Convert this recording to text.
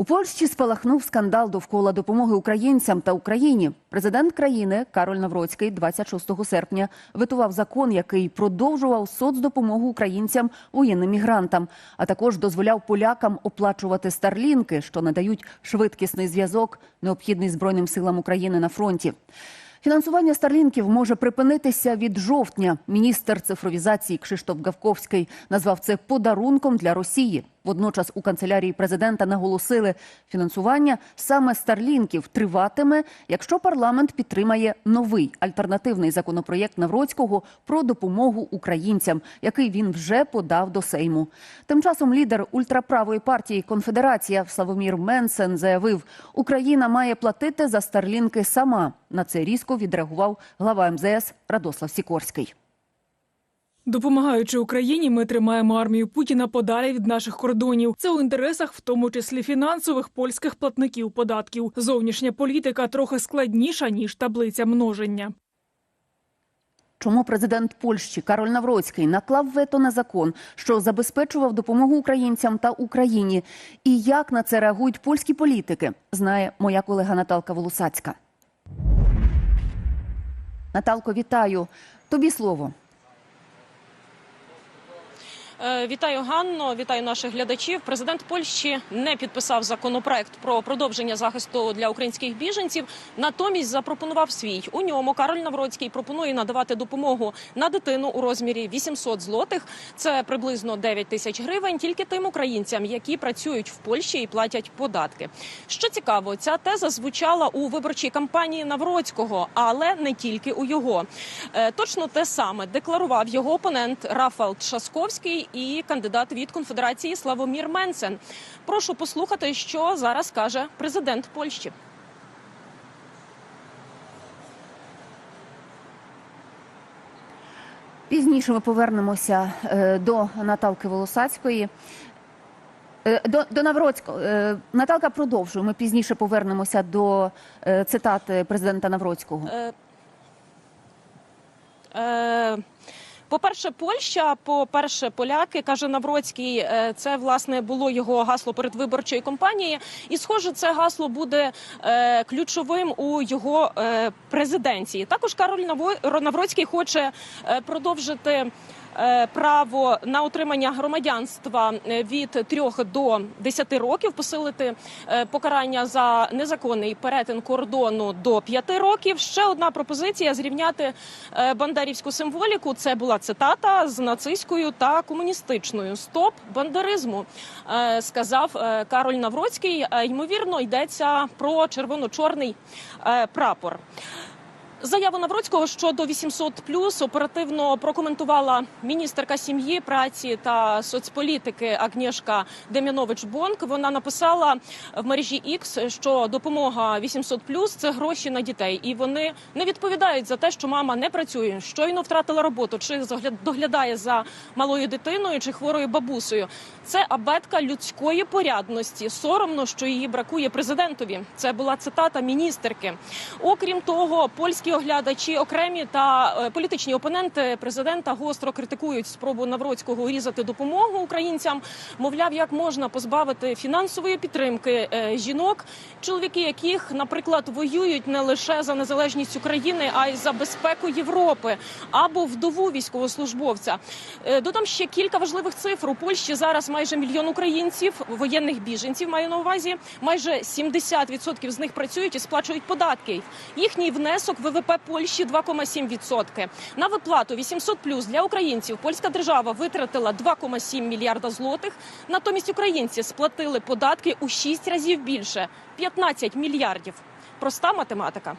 У Польщі спалахнув скандал довкола допомоги українцям та Україні. Президент країни Кароль Навроцький 26 серпня витував закон, який продовжував соцдопомогу українцям воєнним мігрантам, а також дозволяв полякам оплачувати старлінки, що надають швидкісний зв'язок, необхідний збройним силам України на фронті. Фінансування старлінків може припинитися від жовтня. Міністр цифровізації Кшиштоф Гавковський назвав це подарунком для Росії. Водночас у канцелярії президента наголосили, фінансування саме старлінків триватиме, якщо парламент підтримає новий альтернативний законопроєкт Навроцького про допомогу українцям, який він вже подав до Сейму. Тим часом лідер ультраправої партії Конфедерація Славомір Менсен заявив, Україна має платити за старлінки сама. На це різко відреагував глава МЗС Радослав Сікорський. Допомагаючи Україні, ми тримаємо армію Путіна подалі від наших кордонів. Це у інтересах, в тому числі фінансових польських платників податків. Зовнішня політика трохи складніша ніж таблиця множення. Чому президент Польщі Кароль Навроцький наклав вето на закон, що забезпечував допомогу українцям та Україні, і як на це реагують польські політики, знає моя колега Наталка Волосацька. Наталко, вітаю. Тобі слово. Е, Вітаю Ганно, вітаю наших глядачів. Президент Польщі не підписав законопроект про продовження захисту для українських біженців. Натомість запропонував свій. У ньому Кароль Навроцький пропонує надавати допомогу на дитину у розмірі 800 злотих. Це приблизно 9 тисяч гривень. Тільки тим українцям, які працюють в Польщі і платять податки. Що цікаво, ця теза звучала у виборчій кампанії Навроцького, але не тільки у його. Е, Точно те саме декларував його опонент Рафал Тршасковський і кандидат від конфедерації Славомір Менсен. Прошу послухати, що зараз каже президент Польщі. Пізніше ми повернемося е, до Наталки Волосацької. Е, До, до Навроцького Е, Наталка продовжує. Ми пізніше повернемося до цитати президента Навроцького. Е, е, По-перше, Польща, по-перше, поляки, каже Навроцький, е, це власне було його гасло передвиборчої кампанії. І, схоже, це гасло буде е, ключовим у його е, президенції. Також Кароль Навроцький хоче продовжити. Е, Право на отримання громадянства е, від 3 до 10 років, посилити е, покарання за незаконний перетин кордону до 5 років. Ще одна пропозиція зрівняти бандерівську символіку. Це була цитата з нацистською та комуністичною. Стоп бандеризму, е, сказав Кароль Навроцький. Ймовірно, йдеться про червоно-чорний прапор. Заяву Навроцького щодо 800+, оперативно прокоментувала міністерка сім'ї, праці та соцполітики Агнєшка Дем'янович-Бонк. Вона написала в мережі X, що допомога 800+, – це гроші на дітей, і вони не відповідають за те, що мама не працює, щойно втратила роботу, чи доглядає за малою дитиною чи хворою бабусею. Це абетка людської порядності. Соромно, що її бракує президентові. Це була цитата міністерки. Окрім того, польські оглядачі, окремі та е, політичні опоненти президента гостро критикують спробу Навроцького урізати допомогу українцям. Мовляв, як можна позбавити фінансової підтримки е, жінок, чоловіки яких, наприклад, воюють не лише за незалежність України, а й за безпеку Європи або вдову військовослужбовця. Е, Додам ще кілька важливих цифр. У Польщі зараз майже мільйон українців, воєнних біженців маю на увазі. Майже 70% з них працюють і сплачують податки. Їхній внесок в ВВП Польщі 2,7%. На виплату 800 плюс для українців польська держава витратила 2,7 мільярда злотих. Натомість українці сплатили податки у 6 разів більше 15 мільярдів. Проста математика.